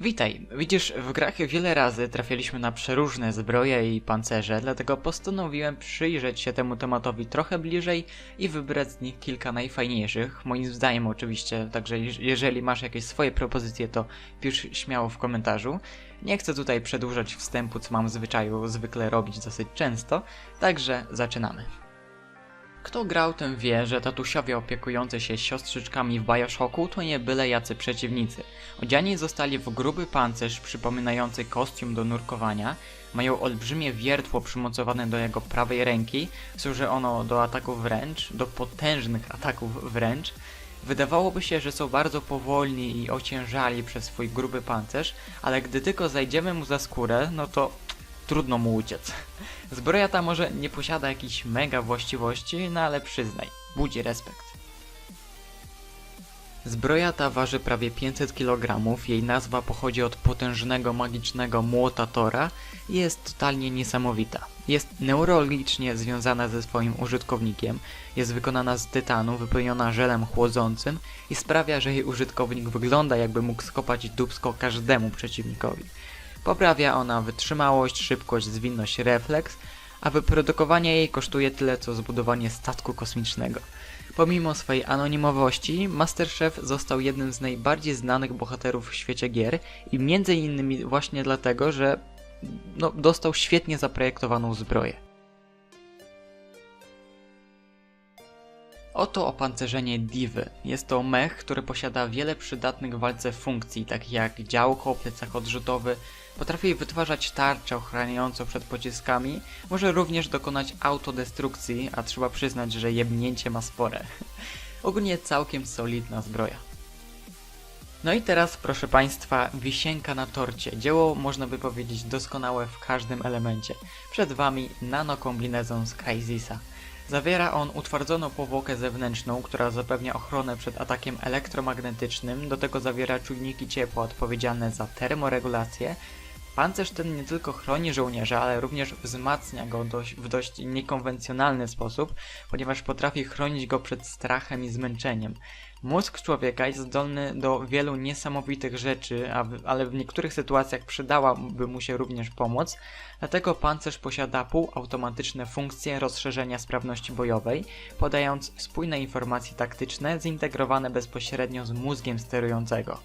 Witaj. Widzisz, w grach wiele razy trafialiśmy na przeróżne zbroje i pancerze, dlatego postanowiłem przyjrzeć się temu tematowi trochę bliżej i wybrać z nich kilka najfajniejszych, moim zdaniem oczywiście, także jeż- jeżeli masz jakieś swoje propozycje, to pisz śmiało w komentarzu. Nie chcę tutaj przedłużać wstępu, co mam w zwyczaju zwykle robić dosyć często, także zaczynamy. Kto grał, ten wie, że tatusiowie opiekujący się siostrzyczkami w Bioshocku to nie byle jacy przeciwnicy. Odziani zostali w gruby pancerz przypominający kostium do nurkowania, mają olbrzymie wiertło przymocowane do jego prawej ręki, służy ono do ataków wręcz, do potężnych ataków wręcz. Wydawałoby się, że są bardzo powolni i ociężali przez swój gruby pancerz, ale gdy tylko zajdziemy mu za skórę, no to trudno mu uciec. Zbroja ta może nie posiada jakichś mega właściwości, no ale przyznaj, budzi respekt. Zbroja ta waży prawie 500 kg, jej nazwa pochodzi od potężnego magicznego młota Tora i jest totalnie niesamowita. Jest neurologicznie związana ze swoim użytkownikiem, jest wykonana z tytanu, wypełniona żelem chłodzącym i sprawia, że jej użytkownik wygląda jakby mógł skopać dubsko każdemu przeciwnikowi. Poprawia ona wytrzymałość, szybkość, zwinność, refleks, a wyprodukowanie jej kosztuje tyle co zbudowanie statku kosmicznego. Pomimo swojej anonimowości, Masterchef został jednym z najbardziej znanych bohaterów w świecie gier i między innymi właśnie dlatego, że no, dostał świetnie zaprojektowaną zbroję. Oto opancerzenie Divy. Jest to mech, który posiada wiele przydatnych w walce funkcji, takich jak działko, plecak odrzutowy, potrafi wytwarzać tarczę ochraniającą przed pociskami, może również dokonać autodestrukcji, a trzeba przyznać, że jebnięcie ma spore. Ogólnie całkiem solidna zbroja. No i teraz, proszę Państwa, wisienka na torcie. Dzieło, można by powiedzieć, doskonałe w każdym elemencie. Przed Wami nanokombinezon z Crysisa. Zawiera on utwardzoną powłokę zewnętrzną, która zapewnia ochronę przed atakiem elektromagnetycznym, do tego zawiera czujniki ciepła odpowiedzialne za termoregulację. Pancerz ten nie tylko chroni żołnierza, ale również wzmacnia go dość, w dość niekonwencjonalny sposób, ponieważ potrafi chronić go przed strachem i zmęczeniem. Mózg człowieka jest zdolny do wielu niesamowitych rzeczy, ale w niektórych sytuacjach przydałaby mu się również pomoc, dlatego pancerz posiada półautomatyczne funkcje rozszerzenia sprawności bojowej, podając spójne informacje taktyczne zintegrowane bezpośrednio z mózgiem sterującego.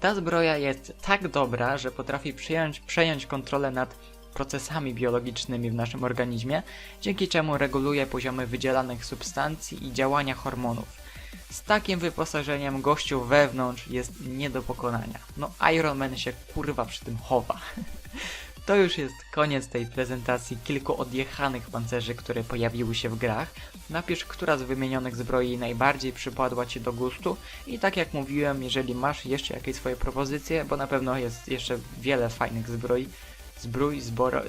Ta zbroja jest tak dobra, że potrafi przyjąć, przejąć kontrolę nad procesami biologicznymi w naszym organizmie, dzięki czemu reguluje poziomy wydzielanych substancji i działania hormonów. Z takim wyposażeniem gościu wewnątrz jest nie do pokonania. No Iron Man się kurwa przy tym chowa. To już jest koniec tej prezentacji kilku odjechanych pancerzy, które pojawiły się w grach. Napisz, która z wymienionych zbroi najbardziej przypadła Ci do gustu i tak jak mówiłem, jeżeli masz jeszcze jakieś swoje propozycje, bo na pewno jest jeszcze wiele fajnych zbroi, zbrój, zboro,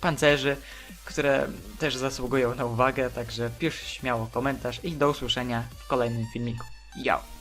pancerzy, które też zasługują na uwagę, także pisz śmiało komentarz i do usłyszenia w kolejnym filmiku. Yo!